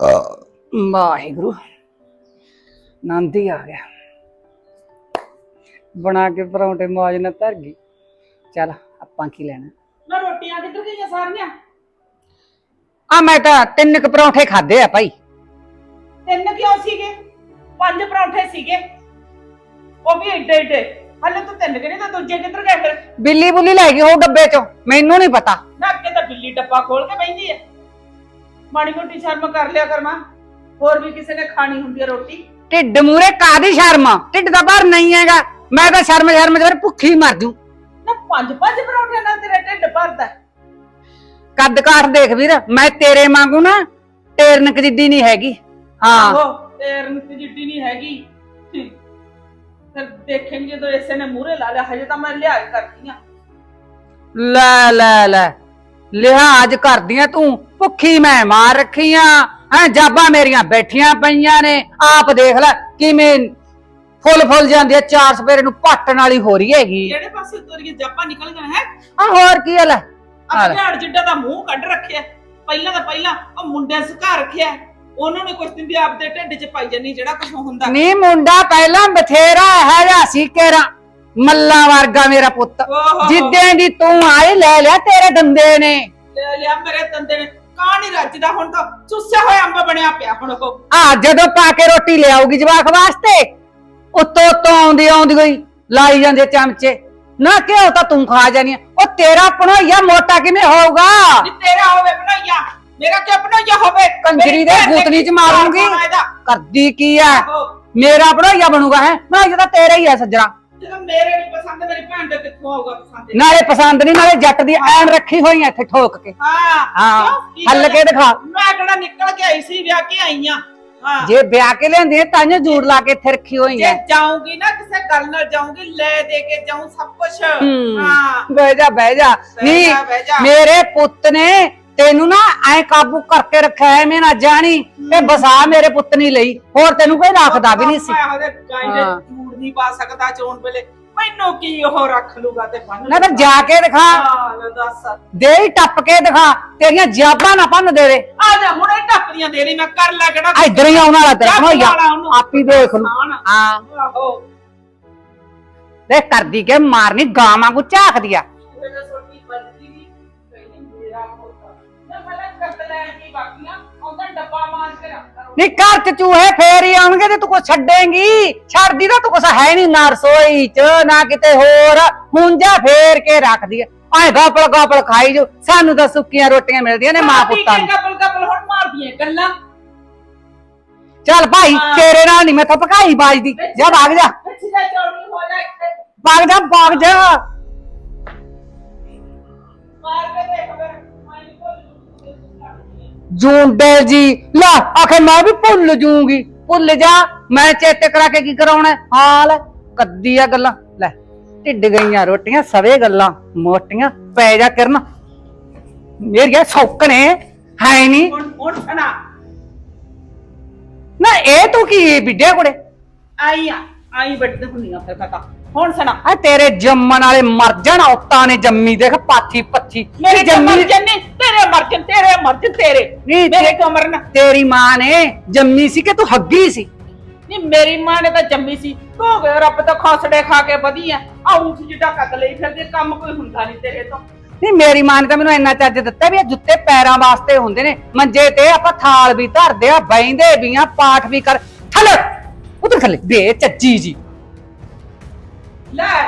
ਵਾਹਿਗੁਰੂ ਨੰਦ ਹੀ ਆ ਗਿਆ। ਬਣਾ ਕੇ ਪਰੌਂਠੇ ਮੌਜ ਨਾਲ ਧਰ ਗਈ। ਚੱਲ ਆਪਾਂ ਕੀ ਲੈਣਾ? ਨਾ ਰੋਟੀਆਂ ਕਿੱਧਰ ਗਈਆਂ ਸਾਰੀਆਂ? ਆ ਮੈਂ ਤਾਂ ਤਿੰਨ ਕੁ ਪਰੌਂਠੇ ਖਾਦੇ ਆ ਭਾਈ। ਤਿੰਨ ਕਿਉਂ ਸੀਗੇ? ਪੰਜ ਪਰੌਂਠੇ ਸੀਗੇ। ਉਹ ਵੀ ਏਡੇ ਏਡੇ। ਹਲੇ ਤੂੰ ਤਿੰਨ ਕਿਹਨੇ ਤਾਂ ਦੂਜੇ ਕਿੱਧਰ ਗਏ ਫਿਰ? ਬਿੱਲੀ ਬੁੱਲੀ ਲੈ ਗਈ ਉਹ ਡੱਬੇ ਚੋਂ ਮੈਨੂੰ ਨਹੀਂ ਪਤਾ। ਨਾ ਅੱਗੇ ਤਾਂ ਬਿੱਲੀ ਡੱਬਾ ਖੋਲ ਕੇ ਬੈਂਦੀ ਹੈ ਮਾੜੀ ਮੋਟੀ ਸ਼ਰਮ ਕਰ ਲਿਆ ਕਰ ਮਾਂ। ਹੋਰ ਵੀ ਕਿਸੇ ਨੇ ਖਾਣੀ ਹੁੰਦੀ ਹੈ ਰੋਟੀ? ਢਿੱਡ ਮੂਰੇ ਕਾਦੀ ਸ਼ਰਮ? ਢਿੱਡ ਦਾ ਭਰ ਨਹੀਂ ਹੈਗਾ। ਮੈਂ ਤਾਂ ਸ਼ਰਮ ਸ਼ਰਮ ਜਰ ਭੁੱਖੀ ਮਰ ਜੂ। ਨਾ ਪੰਜ ਪੰਜ ਪਰੌਂਠਿਆਂ ਨਾਲ ਤੇਰਾ ਢਿੱਡ ਭਰਦਾ ਹੈ। ਕੱਦ ਕਾਠ ਦੇਖ ਵੀਰ ਮੈਂ ਤੇਰੇ ਵਾਂਗੂ ਨਾ ਟੇਰਨਕ ਜਿੱਡੀ ਨਹੀਂ ਹੈਗੀ। ਹਾਂ। ਆਹੋ ਤੇਰ ਨਿੱਤ ਜਿੱਡੀ ਨਹੀਂ ਹੈਗੀ। ਫਿਰ ਦੇਖेंगे ਜਦੋਂ ਇਸੇ ਨੇ ਮੂਹਰੇ ਲਾ ਲਿਆ ਹਜੇ ਤਾਂ ਮੈਂ ਲਿਹਾਜ਼ ਕਰਦੀ ਆ ਲੈ ਲੈ ਲੈ। ਲਿਹਾਜ਼ ਕਰਦੀਆਂ ਤੂੰ। ਭੁੱਖੀ ਮੈਂ ਮਾਰ ਰੱਖੀਆਂ ਹੈ ਜਾਬਾਂ ਮੇਰੀਆਂ ਬੈਠੀਆਂ ਪਈਆਂ ਨੇ। ਆਪ ਦੇਖ ਲੈ ਕਿਵੇਂ ਫੁੱਲ ਫੁੱਲ ਜਾਂਦੀ ਆ ਚਾਰ ਸਪੇਰੇ ਨੂੰ ਪੱਟਣ ਵਾਲੀ ਹੋ ਰਹੀ ਹੈਗੀ। ਕਿਹੜੇ ਪਾਸੇ ਤੋਰੀਏ ਜਾਪਾ ਨਿਕਲ ਜਾਣਾ ਹੈ? ਆ ਹੋਰ ਕੀ ਆ ਲੈ। ਆ ਲੈ। ਆਪਣੇ ਜਿੱਡਾ ਦਾ ਮੂੰਹ ਕੱਢ ਰੱਖਿਆ। ਪਹਿਲਾਂ ਤਾਂ ਪਹਿਲਾਂ ਉਹ ਮੁੰਡਿਆਂ ਸੁਕਾ ਰੱਖਿਆ। ਉਹਨਾਂ ਨੇ ਦਿੰਦੀ ਆਪਦੇ ਢਿੱਡ 'ਚ ਪਾਈ ਜਾਨੀ ਜਿਹੜਾ ਹੁੰਦਾ। ਨੀ ਮੁੰਡਾ ਪਹਿਲਾਂ ਬਥੇਰਾ ਹੈਗਾ ਸੀ ਕੇਰਾ ਮੱਲਾ ਵਰਗਾ ਮੇਰਾ ਪੁੱਤ। ਜਿੱਦਾਂ ਦੀ ਤੂੰ ਆਈ ਲੈ ਲਿਆ ਤੇਰੇ ਦੰਦੇ ਨੇ। ਲੈ ਲਿਆ ਮੇਰੇ ਤੰਦੇ ਨੇ। ਕਾਂ ਨਹੀਂ ਰੱਜਦਾ ਹੁਣ ਤਾਂ। ਚੁੱਸਿਆ ਹੋਇਆ ਅੰਬ ਬਣਿਆ ਪਿਆ ਹੁਣ ਉਹ। ਆ ਜਦੋਂ ਪਾ ਕੇ ਰੋਟੀ ਲਿਆਉਗੀ ਜਵਾਕ ਵਾਸਤੇ ਉੱਤੋਂ ਉੱਤੋਂ ਆਉਂਦੀ ਆਉਂਦੀ ਗਈ ਲਾਈ ਜਾਂਦੇ ਚਮਚੇ। ਨਾ ਕਿਉਂ ਤਾਂ ਤੂੰ ਖਾ ਜਾਨੀ ਆਂ। ਉਹ ਤੇਰਾ ਪਣੋਈਆ ਮੋਟਾ ਕਿਵੇਂ ਹੋਊਗਾ? ਨੀ ਤੇਰਾ ਹੋਵੇ ਬਣਾਈਆ। ਮੇਰਾ ਕਿਉਂ ਬਣਾਈਆ ਹੋਵੇ? ਕੰਜਰੀ ਦੇ ਚ ਮਾਰੂੰਗੀ। ਕਰਦੀ ਕੀ ਆ? ਆਹੋ, ਮੇਰਾ ਪਣੋਈਆ ਬਣੂਗਾ ਹੈ? ਤਾਂ ਤੇਰਾ ਹੀ ਆ ਸੱਜਣਾ। ਜਦੋਂ ਮੇਰੇ ਨਹੀਂ ਪਸੰਦ ਮੇਰੀ ਭੈਣ ਦੇ ਕਿੱਥੋਂ ਆਊਗਾ ਪਸੰਦ? ਨਾਲੇ ਪਸੰਦ ਨਹੀਂ ਨਾਲੇ ਜੱਟ ਦੀ ਐਨ ਰੱਖੀ ਹੋਈ ਐ ਇੱਥੇ ਠੋਕ ਕੇ। ਹਾਂ ਹਾਂ ਕਿਉਂ? ਕੀ ਹੱਲ ਗੱਲ ਕੇ ਦਿਖਾ। ਮੈਂ ਕਿਹੜਾ ਨਿਕਲ ਕੇ ਆਈ ਸੀ ਵਿਆਹ ਕੇ ਆਈ ਆ। ਹਾਂ। ਜੇ ਵਿਆਹ ਕੇ ਲਿਆਂਦੀ ਐ ਤਾਂ ਜੂੜ ਲਾ ਕੇ ਇੱਥੇ ਰੱਖੀ ਹੋਈ ਜੇ ਐ ਜਾਊਂਗੀ ਨਾ ਕਿਸੇ ਗੱਲ ਨਾਲ ਜਾਊਂਗੀ ਲੈ ਦੇ ਕੇ ਜਾਊਂ ਸਭ ਕੁਝ ਹੂੰ। ਹਾਂ। ਬਹਿ ਜਾ ਬਹਿ ਜਾ। ਬਹਿ ਨਹੀਂ ਜਾ, ਬਹਿ ਜਾ। ਮੇਰੇ ਪੁੱਤ ਨੇ ਤੈਨੂੰ ਨਾ ਐ ਕਾਬੂ ਕਰਕੇ ਰੱਖਿਆ ਐ ਮੈਂ ਨਾ ਜਾਣੀ ਤੇ ਬਸਾ ਮੇਰੇ ਪੁੱਤ ਨਹੀਂ ਲਈ। ਹੋਰ ਤੈਨੂੰ ਕੋਈ ਰੱਖਦਾ ਵੀ ਨਹੀਂ ਸੀ। ਮੈਂ ਉਹਦੇ ਗਾਈ ਦੇ ਹਾਂ। ਝੂੜ ਨਹੀਂ ਪਾ ਸਕਦਾ ਚੋਣ ਵੇਲੇ। ਮੈਨੂੰ ਕੀ ਉਹ ਰੱਖ ਲੂਗਾ ਤੇ ਬੰਨ ਨਾ ਫਿਰ ਜਾ ਕੇ ਦਿਖਾ। ਹਾਂ ਲੈ ਦੱਸ। ਦੇ ਹੀ ਟੱਪ ਕੇ ਦਿਖਾ। ਤੇਰੀਆਂ ਜਾਬਾਂ ਨਾ ਭੰਨ ਦੇਵੇ ਆ ਜਾ ਹੁਣੇ ਟੱਪਦੀਆਂ ਦੇ ਰਹੀ ਮੈਂ ਕਰ ਲੈ ਕਿਹੜਾ ਆ ਇਧਰ ਹੀ ਆਉਣ ਵਾਲਾ ਤੇਰਾ ਚੱਕ ਭਣੋਈਆ ਵਾਲਾ ਉਹਨੂੰ। ਆਪੀ ਦੇਖ ਲੂ ਖਾਣ। ਹਾਂ। ਆਹੋ। ਦੇਖ ਕਰਦੀ ਕੇ ਮਾਰਨੀ ਗਾਂ ਵਾਂਗੂ ਝਾਕਦੀ ਆ। ਕਰਤ ਲੈ ਕੇ ਬਾਕੀਆਂ ਉਹਦਾ ਡੱਬਾ ਮਾਰ ਕੇ ਰੱਖਦਾ ਨੀ ਘਰ ਚ ਚੂਹੇ ਫੇਰ ਹੀ ਆਉਣਗੇ ਤੇ ਤੂੰ ਕੁਛ ਛੱਡੇਂਗੀ। ਛੱਡਦੀ ਤਾਂ ਤੂੰ ਕੁਛ ਹੈ ਨਹੀਂ ਨਾ ਰਸੋਈ ਚ ਨਾ ਕਿਤੇ ਹੋਰ। ਹੁੰਜਾ ਫੇਰ ਕੇ ਰੱਖਦੀ ਐ ਆਏ ਗਾਪਲ ਗਾਪਲ ਖਾਈ ਜੋ ਸਾਨੂੰ ਤਾਂ ਸੁੱਕੀਆਂ ਰੋਟੀਆਂ ਮਿਲਦੀਆਂ ਨੇ ਮਾਂ ਪੁੱਤਾਂ ਨੂੰ। ਕਪਲ ਕਪਲ ਹੁਣ ਮਾਰਦੀਆਂ ਗੱਲਾਂ। ਚੱਲ ਭਾਈ। ਤੇਰੇ ਨਾਲ ਨਹੀਂ ਮੈਂ ਤਾਂ ਪਕਾਈ ਬਾਜਦੀ। ਜਾ ਭਾਗ ਜਾ ਚੌੜੀ ਹੋ ਜਾ ਇੱਥੇ। ਭਾਗ ਜਾ ਭਾਗ ਜਾ। ਜੂੰਡੇ ਜੀ। ਲੈ ਆਖੇ ਮੈਂ ਵੀ ਭੁੱਲ ਜੂੰਗੀ। ਭੁੱਲ ਜਾ ਮੈਂ ਚੇਤੇ ਕਰਾ ਕੇ ਕੀ ਕਰਾਉਣਾ ਹੈ? ਹਾਂ ਲੈ ਕੱਦੀ ਆ ਗੱਲਾਂ। ਲੈ ਢਿੱਡ ਗਈਆਂ ਰੋਟੀਆਂ ਸਵੇ ਗੱਲਾਂ ਮੋਟੀਆਂ ਪੈ ਜਾ ਕਰਨ। ਮੇਰੀਆਂ ਸੌਕਣੇ ਹੈ ਨਹੀਂ ਸੁਣਾ ਨਾ। ਇਹ ਤੂੰ ਕੀ ਬਿੱਡੇ ਕੁੜੇ ਆਈ ਆ ਆਈ ਵੱਡ ਹੁੰਦੀਆਂ ਫਿਰ ਪਤਾ ਹੁਣ ਸੁਣਾ। ਆ ਤੇਰੇ ਜੰਮਣ ਵਾਲੇ ਮਰ ਜਾਣ ਔਤਾਂ ਨੇ ਜੰਮੀ ਦੇਖ ਪਾਥੀ ਪੱਥੀ ਮੇਰੇ ਜੰਮੀ? ਜੰਮੀ? ਤੇਰੇ ਮਰਜਨ ਤੇਰੇ ਮਰਜਨ ਤੇਰੇ। ਨਹੀਂ, ਮੇਰੇ ਤੇ- ਕਮਰ ਨਾ ਤੇਰੀ ਮਾਂ ਨੇ ਜੰਮੀ ਸੀ ਕਿ ਤੂੰ ਹੱਗੀ ਸੀ? ਨਹੀਂ ਮੇਰੀ ਮਾਂ ਨੇ ਤਾਂ ਜੰਮੀ ਸੀ। ਹੋ ਗਿਆ ਰੱਬ ਤਾਂ ਖਾਸੜੇ ਖਾ ਕੇ ਵਧੀਆ ਆ। ਊਠ ਜਿੱਡਾ ਕੱਦ ਲਈ ਫਿਰਦੇ ਕੰਮ ਕੋਈ ਹੁੰਦਾ ਨਹੀਂ ਤੇਰੇ ਤੋਂ। ਨਹੀਂ ਮੇਰੀ ਮਾਂ ਨੇ ਤਾਂ ਮੈਨੂੰ ਇੰਨਾ ਚੱਜ ਦਿੱਤਾ ਵੀ ਇਹ ਜੁੱਤੇ ਪੈਰਾਂ ਵਾਸਤੇ ਹੁੰਦੇ ਨੇ। ਮੰਜੇ ਤੇ ਆਪਾਂ ਥਾਲ ਵੀ ਧਰਦੇ ਆ ਬੈਂਦੇ ਵੀ ਆ ਪਾਠ ਵੀ ਕਰ। ਥੱਲੇ ਉਧਰ ਥੱਲੇ। ਬੇ ਚੱਜੀ ਜੀ। ਲੈ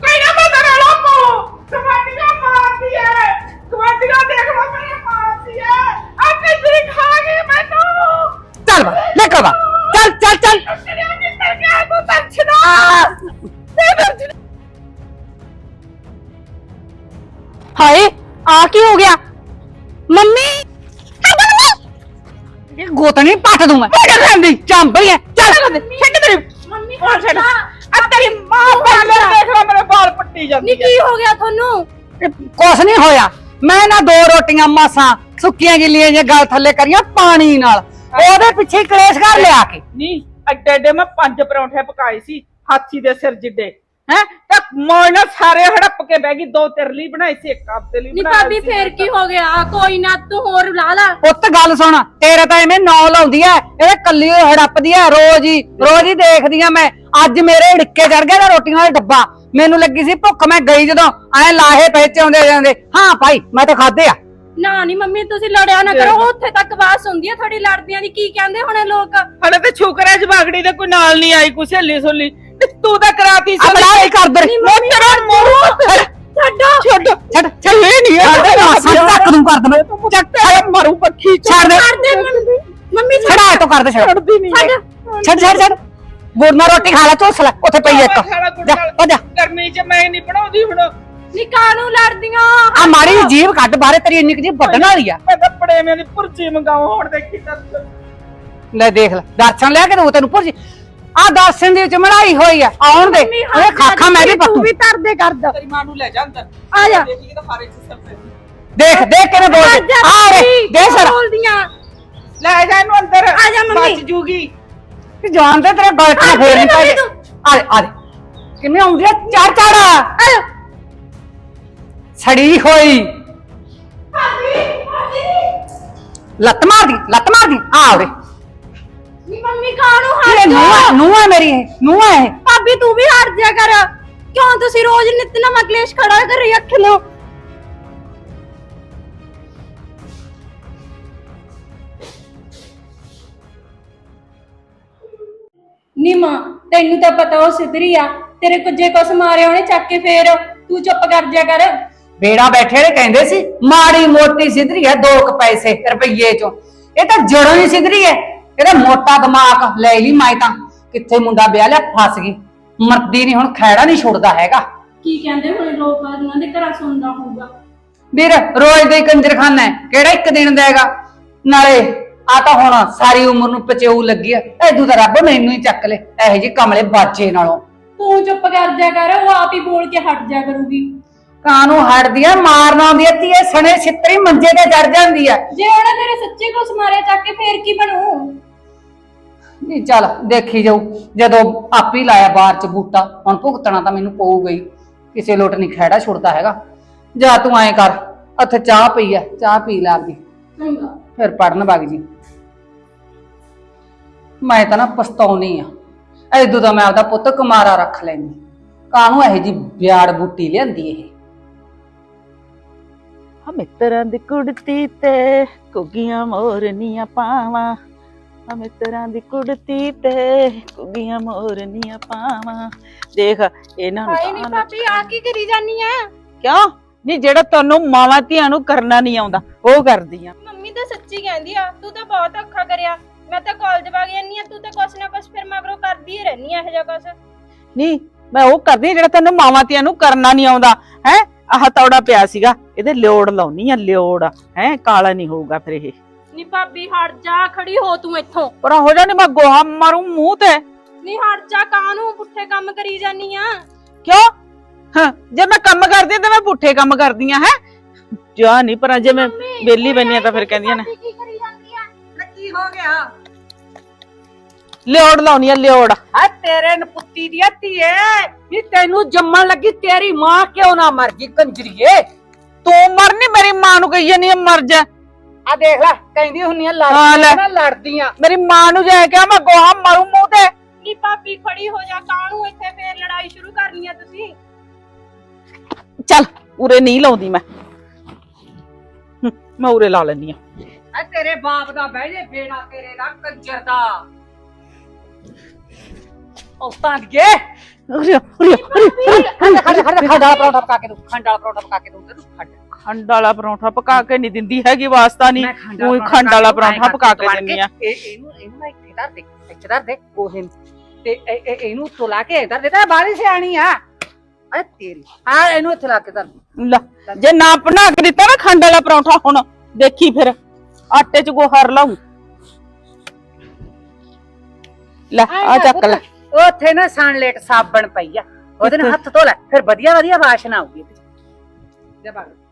ਕੋਈ ਨਾ ਮੈਂ ਤੇਰਾ ਲੋਕੋ ਕਮਾਂਡੀਆਂ ਮਾਰਦੀ ਐ ਕਮਾਂਡੀਆਂ ਦੇਖ ਲੋ ਮੇਰੇ ਮਾਰਦੀ ਐ ਆ ਕਿਸਰੀ ਖਾ ਗਈ ਮੈਨੂੰ ਚੱਲ ਬਾ ਲੈ ਕਰ ਬਾ ਚੱਲ ਚੱਲ ਚੱਲ ਤੇਰੇ ਕਿੱਧਰ ਗਿਆ ਤੂੰ ਤੱਛਦਾ ਤੇ ਹਾਏ ਆ ਕੀ ਹੋ ਗਿਆ? ਮੰਮੀ! ਇਹ ਗੋਤਣੀ ਪੱਟ ਦੂੰ ਮੈਂ। ਮੈਂ ਰਹਿੰਦੀ ਚੰਬੜੀ ਐ ਚੱਲ। ਛੱਡ ਤੇਰੀ। ਮੰਮੀ ਹਾਂ ਛੱਡ। ਆ ਤੇਰੀ ਮਾਂ ਬਾਲ ਦੇਖ ਲੈ ਮੇਰੇ ਬਾਲ ਪੱਟੀ ਜਾਂਦੀ ਨੀ ਕੀ ਹੋ ਗਿਆ ਤੁਹਾਨੂੰ? ਕੁਛ ਨਹੀਂ ਹੋਇਆ। ਮੈਂ ਨਾ ਦੋ ਰੋਟੀਆਂ ਮਾਸਾਂ ਸੁੱਕੀਆਂ ਗਿੱਲੀਆਂ ਜੇ ਗਲ ਥੱਲੇ ਕਰੀਆਂ ਪਾਣੀ ਨਾਲ। ਉਹਦੇ ਪਿੱਛੇ ਹੀ ਕਲੇਸ਼ ਕਰ ਲਿਆ ਕੇ। ਨਹੀਂ ਮੈਂ ਪੰਜ ਪਰੌਂਠੇ ਪਕਾਏ ਸੀ। ਹਾਥੀ ਦੇ ਸਿਰ ਜਿੱਡੇ ਹੈ? ਤਾਂ ਮੌਜ ਨਾਲ ਸਾਰੇ ਹੜੱਪ ਕੇ ਬਹਿ ਗਈ ਦੋ ਤੇਰੇ ਲਈ ਬਣਾਈ ਸੀ ਇੱਕ ਆਪਦੇ ਲਈ ਨੀ ਭਾਬੀ ਸੀ। ਫੇਰ ਕੀ ਹੋ ਗਿਆ? ਕੋਈ ਨਾ ਤੂੰ ਹੋਰ ਲਾ ਲਾ। ਪੁੱਤ ਗੱਲ ਸੁਣ ਤੇਰੇ ਤਾਂ ਐਵੇਂ ਨੌ ਲਾਉਂਦੀ ਐ ਇਹ ਕੱਲੀ ਹੜੱਪਦੀ ਐ ਰੋਜ਼ ਹੀ ਰੋਜ਼ ਹੀ ਦੇਖਦੀ ਆ ਮੈਂ। ਅੱਜ ਮੇਰੇ ਢਿੱਕੇ ਚੜ ਗਿਆ ਨਾ ਰੋਟੀਆਂ ਦਾ ਡੱਬਾ ਮੈਨੂੰ ਲੱਗੀ ਸੀ ਭੁੱਖ ਮੈਂ ਗਈ ਜਦੋਂ ਐ ਲਾਹੇ ਪਏ ਚਾਉਂਦੇ ਜਾਂਦੇ ਹਾਂ ਭਾਈ ਮੈਂ ਤਾਂ ਖਾਦੇ ਆ। ਨਾ ਨਹੀਂ ਮੰਮੀ ਤੁਸੀਂ ਲੜਿਆ ਨਾ ਕਰੋ ਉੱਥੇ ਤੱਕ ਬਾਸ ਹੁੰਦੀ ਹੈ ਥੋੜੀ ਲੜਦਿਆਂ ਦੀ ਕੀ ਕਹਿੰਦੇ ਹੋਣੇ ਲੋਕ? ਹਲੇ ਤੇ ਸ਼ੁਕਰ ਹੈ ਜਵਾਗੜੀ ਦੇ ਕੋਈ ਨਾਲ ਨਹੀਂ ਆਈ ਕੋਈ ਸਹੇਲੀ ਸੁਲੀ ਤੇ ਤੂੰ ਤਾਂ ਕਰਾਤੀ ਸੀ। ਆਪਣਾ ਹੀ ਕਰ ਦੇ ਮੈਂ ਤੇਰਾ ਮੂੰਹ ਛੱਡੋ ਛੱਡ ਛੱਡ ਛੱਡ ਇਹ ਨਹੀਂ ਛੱਡ ਰੱਖ ਦੂੰ। ਕਰ ਦਮ ਚੱਕ ਮਰੂ ਪੱਖੀ ਛੱਡ ਦੇ। ਮੰਮੀ ਛੜਾ ਤੋਂ ਕਰ ਦੇ। ਛੱਡ ਛੱਡਦੀ ਨਹੀਂ ਛੱਡ ਛੱਡ ਛੱਡ ਛੱਡ ਗੁੜ ਨਾਲ ਰੋਟੀ ਖਾ ਲੈ ਝੋਸ ਲੈ। ਉੱਥੇ ਪਈ ਇੱਕ। ਜਾ ਉਹ ਜਾ। ਗਰਮੀ ਚ ਮੈਂ ਨਹੀਂ ਬਣਾਉਂਦੀ ਹੁਣ। ਨੀ ਕਾਨੂੰ ਲੜਦੀਆਂ? ਆ ਮਾੜੀ ਜਿਹੀ ਜੀਭ ਕੱਢ ਬਾਹਰੇ ਤੇਰੀ ਇੰਨੀ ਕੁ ਜੀਭ ਵੱਢਣ ਵਾਲੀ ਆ। ਮੈਂ ਤਾਂ ਪੜੇਵੇਂ ਦੀ ਪੁਰਜੀ ਮੰਗਾਉ ਹੁਣ ਦੇਖੀ ਤਾਂ। ਲੈ ਦੇਖ ਲੈ। ਦਰਸ਼ਨ ਲਿਆ ਕੇ ਦਊ ਤੈਨੂੰ ਪੁਰਜੀ ਆ ਦਰਸ਼ਨ ਦੇ ਵਿੱਚ ਮੜਾਈ ਹੋਈ ਆ ਆਉਣ ਦੇ। ਮੰਮੀ ਉਹਦੇ ਖਾਖਾ ਮੈਂ ਵੀ ਤੂੰ ਵੀ ਤਰਦੇ ਕਰਦ। ਤੇਰੀ ਮਾਂ ਨੂੰ ਲੈ ਜਾ ਅੰਦਰ। ਆ ਜਾ। ਦੇਖੀ ਤਾਂ ਸਾਰੇ ਦੇਖ ਦੇਖ ਕਿਵੇਂ ਬੋਲ ਆ ਰੇ ਦੇ ਸਰ। ਬੋਲਦੀਆਂ? ਲੈ ਜਾ ਇਹਨੂੰ ਅੰਦਰ। ਆ ਜਾ ਮੰਮੀ। ਬਚ ਜੂਗੀ। ਜਾਣਦੇ ਤੇਰੇ ਗਲ ਚ ਆ ਫੇਰ ਨਹੀਂ ਦੇ ਪਾਈ ਤੂੰ। ਆ ਦੇ ਆ ਦੇ ਕਿਵੇਂ ਆਉਂਦੀ ਆ? ਚਾਰ ਚਾੜਾ ਛੜੀ ਹੋਈ। ਲੱਤ ਮਾਰਦੀ ਲੱਤ ਮਾਰਦੀ ਆ ਉਰੇ ਮੰਮੀ ਇਹ ਹਟ ਜਾ ਨੂੰਹ ਹੈ ਮੇਰੀ ਨੂੰਹ ਹੈ। ਭਾਬੀ ਤੂੰ ਵੀ ਹਟ ਜਾ ਕਰ। ਕਿਉਂ ਤੁਸੀਂ ਰੋਜ਼ ਨਿਤ ਨਵਾਂ ਕਲੇਸ਼ ਖੜਾ ਕਰ ਰਹੀ ਅੱਖ ਲੋ ਨੀ ਮਾਂ ਤੈਨੂੰ ਤਾਂ ਪਤਾ ਉਹ ਸਿੱਧਰੀ ਆ। ਤੇਰੇ ਕੁੱਜੇ ਕੁਸ ਮਾਰੇ ਉਹਨੇ ਚੱਕ ਕੇ ਫੇਰ ਤੂੰ ਚੁੱਪ ਕਰ ਜਾ ਕਰ। ਬੇੜਾ ਬੈਠੇ ਨੇ ਕਹਿੰਦੇ ਸੀ ਮਾੜੀ ਮੋਟੀ ਸਿਧਰੀ ਹੈ 2 ਕ ਪੈਸੇ ਰੁਪਈਏ ਚੋਂ। ਇਹ ਤਾਂ ਜੜੋਂ ਹੀ ਸਿਧਰੀ ਹੈ ਇਹਦਾ ਮੋਟਾ ਦਿਮਾਗ ਲੈ ਲਈ ਮੈਂ ਤਾਂ। ਕਿੱਥੇ ਮੁੰਡਾ ਵਿਆਹ ਲਿਆ ਫਸ ਗਈ। ਮਰਦੀ ਨਹੀਂ ਹੁਣ ਖੈੜਾ ਨਹੀਂ ਛੁੱਟਦਾ ਹੈਗਾ। ਕੀ ਕਹਿੰਦੇ ਹੁਣ ਲੋਕ ਉਹਨਾਂ ਦੇ ਘਰਾਂ ਸੁਣਦਾ ਹੋਊਗਾ? ਵੀਰ ਰੋਜ਼ ਦੇ ਕੰਜਰਖਾਨਾ ਹੈ। ਕਿਹੜਾ ਇੱਕ ਦਿਨ ਦਾ ਹੈਗਾ? ਨਾਲੇ ਆ ਤਾਂ ਹੁਣ ਸਾਰੀ ਉਮਰ ਨੂੰ ਪਚੇਊ ਲੱਗੀ ਆ। ਐਦੂ ਤਾਂ ਰੱਬ ਮੈਨੂੰ ਹੀ ਚੱਕ ਲੈ ਇਹੋ ਜਿਹੇ ਕਮਲੇ ਬਾਜੇ ਨਾਲੋਂ। ਤੂੰ ਚੁੱਪ ਕਰ ਜਾ ਕਰ ਉਹ ਆਪ ਹੀ ਬੋਲ ਕੇ ਹਟ ਜਾ ਕਰੂਗੀ। ਕਾਂ ਨੂੰ ਹਟਦੀ ਆ? ਮਾਰਨ ਆਉਂਦੀ ਆ ਧੀਏ ਸਣੇ ਛਿੱਤਰੀ ਮੰਜੇ ਤੇ ਚੜ ਜਾਂਦੀ ਆ। ਜੇ ਉਹਨੇ ਤੇਰੇ ਸੱਚੇ ਕੁਸ ਮਾਰਿਆ ਚੱਕ ਕੇ ਫੇਰ ਕੀ ਬਣੂ? ਨਹੀਂ ਚੱਲ ਦੇਖੀ ਜਾਊ। ਜਦੋਂ ਆਪ ਹੀ ਲਾਇਆ ਬਾਹਰ ਚ ਬੂਟਾ ਹੁਣ ਭੁਗਤਣਾ ਤਾਂ ਮੈਨੂੰ ਪਊਗਾ ਹੀ। ਕਿਸੇ ਲੋਟ ਨਹੀਂ ਖੈੜਾ ਛੁੱਟਦਾ ਹੈਗਾ। ਜਾ ਤੂੰ ਐਂ ਕਰ ਉੱਥੇ ਚਾਹ ਪਈ ਆ ਚਾਹ ਪੀ ਲੈ ਆਪਦੀ। ਚੰਗਾ। ਫਿਰ ਪੜਨ ਵਗ ਜੀ। ਮੈਂ ਤਾਂ ਨਾ ਪਛਤਾਉਣੀ ਆ। ਐਦੂ ਤਾਂ ਮੈਂ ਆਪਦਾ ਪੁੱਤ ਕੁਮਾਰਾ ਰੱਖ ਲੈਂਦੀ। ਕਾਹਨੂੰ ਇਹੋ ਜੀ ਵਿਆੜ ਬੂਟੀ ਲਿਆਂਦੀ ਇਹ? ਆ ਮਿੱਤਰਾਂ ਦੀ ਕੁੜਤੀ ਤੇ ਕੁੱਗੀਆਂ ਮੋਰਨੀਆਂ ਪਾਵਾਂ। ਮਿੱਤਰਾਂ ਦੀ ਕੁੜਤੀ ਤੇ ਕੁੱਗੀਆਂ ਮੋਰਨੀਆਂ ਪਾਵਾਂ। ਦੇਖ ਇਹਨਾਂ ਨੂੰ ਹਾਏ ਨੀ ਤਾਂ- ਭਾਬੀ ਆ ਕੀ ਕਰੀ ਜਾਨੀ ਆ? ਕਿਉਂ? ਨਹੀਂ ਜਿਹੜਾ ਤੁਹਾਨੂੰ ਮਾਵਾਂ ਧੀਆਂ ਨੂੰ ਕਰਨਾ ਨਹੀਂ ਆਉਂਦਾ ਉਹ ਕਰਦੀਆਂ ਮੰਮੀ ਤਾਂ ਸੱਚੀ ਕਹਿੰਦੀ ਆ ਤੂੰ ਤਾਂ ਬਹੁਤ ਔਖਾ ਕਰਿਆ। ਮੈਂ ਤਾਂ ਕਾਲਜ ਵਗ ਜਾਂਦੀ ਆ ਤੂੰ ਤਾਂ ਕੁਛ ਨਾ ਕੁਛ ਫਿਰ ਮਗਰੋਂ ਕਰਦੀ ਹੀ ਰਹਿਨੀ ਆ ਇਹੋ ਜਿਹਾ ਕੁਛ। ਨਹੀਂ ਮੈਂ ਉਹ ਕਰਦੀ ਹਾਂ ਜਿਹੜਾ ਤੈਨੂੰ ਮਾਵਾਂ ਧੀਆਂ ਨੂੰ ਕਰਨਾ ਨਹੀਂ ਆਉਂਦਾ ਹੈ? ਆਹ ਤੌੜਾ ਪਿਆ ਸੀਗਾ ਇਹਦੇ ਲਿਓੜ ਲਾਉਣੀ ਆ ਲਿਓੜ। ਹੈ ਕਾਲਾ ਨਹੀਂ ਹੋਊਗਾ ਫਿਰ ਇਹ। ਨੀ ਭਾਬੀ ਹਟ ਜਾ ਖੜੀ ਹੋ ਤੂੰ ਇੱਥੋਂ। ਪਰ ਹੋ ਜਾ ਨਹੀਂ ਮੈਂ ਗੋਹਾ ਮਾਰੂ ਮੂੰਹ ਤੇ। ਨੀ ਹਟ ਜਾ ਕਾਹਨੂੰ ਪੁੱਠੇ ਕੰਮ ਕਰੀ ਜਾਨੀ ਆ? ਕਿਉਂ? ਹਾਂ ਜੇ ਮੈਂ ਕੰਮ ਕਰਦੀ ਤਾਂ ਮੈਂ ਪੁੱਠੇ ਕੰਮ ਕਰਦੀ ਆ ਹੈ? ਜਾ ਨਹੀਂ ਪਰ ਜੇ ਮੈਂ ਵਿਹਲੀ ਬਣੀ ਆ ਤਾਂ ਫਿਰ ਕਹਿੰਦੀਆਂ ਨੇ। ਕੀ ਕਰੀ ਜਾਂਦੀ ਆ? ਕੀ ਹੋ ਗਿਆ? ਲਿਓੜ ਲਾਉਣੀ ਆ ਲਿਓੜ। ਆ ਤੇਰੇ ਨਪੁੱਤੀ ਦੀ ਧੀਏ। ਵੀ ਤੈਨੂੰ ਜੰਮਣ ਲੱਗੀ ਤੇਰੀ ਮਾਂ ਕਿਉਂ ਨਾ ਮਰ ਗਈ ਕੰਜਰੀਏ? ਤੂੰ ਮਰਨੀ ਮੇਰੀ ਮਾਂ ਨੂੰ ਕਹੀ ਜਾਨੀ ਆ ਮਰ ਜਾ। ਆ ਦੇਖ ਲੈ ਕਹਿੰਦੀ ਹੁੰਨੀਆਂ ਹਾਂ ਲੈ। ਲੜਦੀਆਂ ਨਾ ਲੜਦੀਆਂ। ਮੇਰੀ ਮਾਂ ਨੂੰ ਜਾ ਕੇ ਮੈਂ ਗੋਹਾ ਮਾਰੂ ਮੂੰਹ ਤੇ। ਨੀ ਭਾਬੀ ਖੜੀ ਹੋ ਜਾ ਕਾਹਨੂੰ ਇੱਥੇ ਫੇਰ ਲੜਾਈ ਸ਼ੁਰੂ ਕਰਨੀ ਆ ਤੁਸੀਂ? ਚੱਲ ਉਰੇ ਨਹੀਂ ਲਾਉਂਦੀ ਮੈਂ। ਹੂੰ, ਮੈਂ ਉਰੇ ਲਾ ਲੈਣੀ ਆ। ਆ ਤੇਰੇ ਬਾਪ ਦਾ ਬਹਿ ਜੇ ਬੇੜਾ ਤੇਰੇ ਦਾ ਕੰਜਰ ਦਾ। ਉਹ ਤਾਂ ਗੇ ਉਰੇ ਉਰੇ ਖੰਡ ਖੰਡ ਖੰਡ ਖੰਡ ਵਾਲਾ ਪਰੌਂਠਾ ਪਕਾ ਕੇ ਦੂੰ ਖੰਡ ਵਾਲਾ ਪਰੌਂਠਾ ਪਕਾ ਕੇ ਦੂੰ ਤੈਨੂੰ ਖੰਡ। ਖੰਡ ਵਾਲਾ ਪਰੌਂਠਾ ਪਕਾ ਕੇ ਨਹੀਂ ਦਿੰਦੀ ਹੈਗੀ ਵਾਸਤਾ ਨਹੀਂ। ਉਹ ਖੰਡ ਵਾਲਾ ਪਰੌਂਠਾ ਪਕਾ ਕੇ ਦਿੰਦੀ ਆ। ਇਹ ਇਹਨੂੰ ਇਹਨੂੰ ਨਾ ਇੱਥੇ ਧਰ ਦੇ ਇੱਥੇ ਧਰ ਦੇ ਕੋਹੇ ਨੂੰ। ਤੇ ਇਹ- ਇਹ- ਇਹਨੂੰ ਉੱਤੋਂ ਲਾ ਕੇ ਧਰ ਦੇ ਤਾਂ ਬਾਹਲੀ ਸਿਆਣੀ ਆ। ਅਰੇ ਤੇਰੀ ਆ ਇਹਨੂੰ ਇੱਥੇ ਲਾ ਕੇ ਧਰ ਦੇ। ਲੈ ਜੇ ਨਾ ਬਣਾ ਕੇ ਦਿੱਤਾ ਨਾ ਖੰਡ ਵਾਲਾ ਪਰੌਂਠਾ ਹੁਣ ਦੇਖੀ ਫਿਰ ਆਟੇ 'ਚ ਗੋਹਰ ਲਾਉ ਲੈ ਆ ਚੱਕ ਲੈ। ਉਹ ਉੱਥੇ ਨਾ ਸਨਲੇਟ ਸਾਬਣ ਪਈ ਆ। ਉਹਦੇ ਨਾਲ ਹੱਥ ਧੋ ਲੈ ਫਿਰ ਵਧੀਆ ਵਧੀਆ ਵਾਸ਼ਨਾ ਆਊਗੀ। ਇਹਦੇ ਚ। ਜਾ ਬਾਹਰ।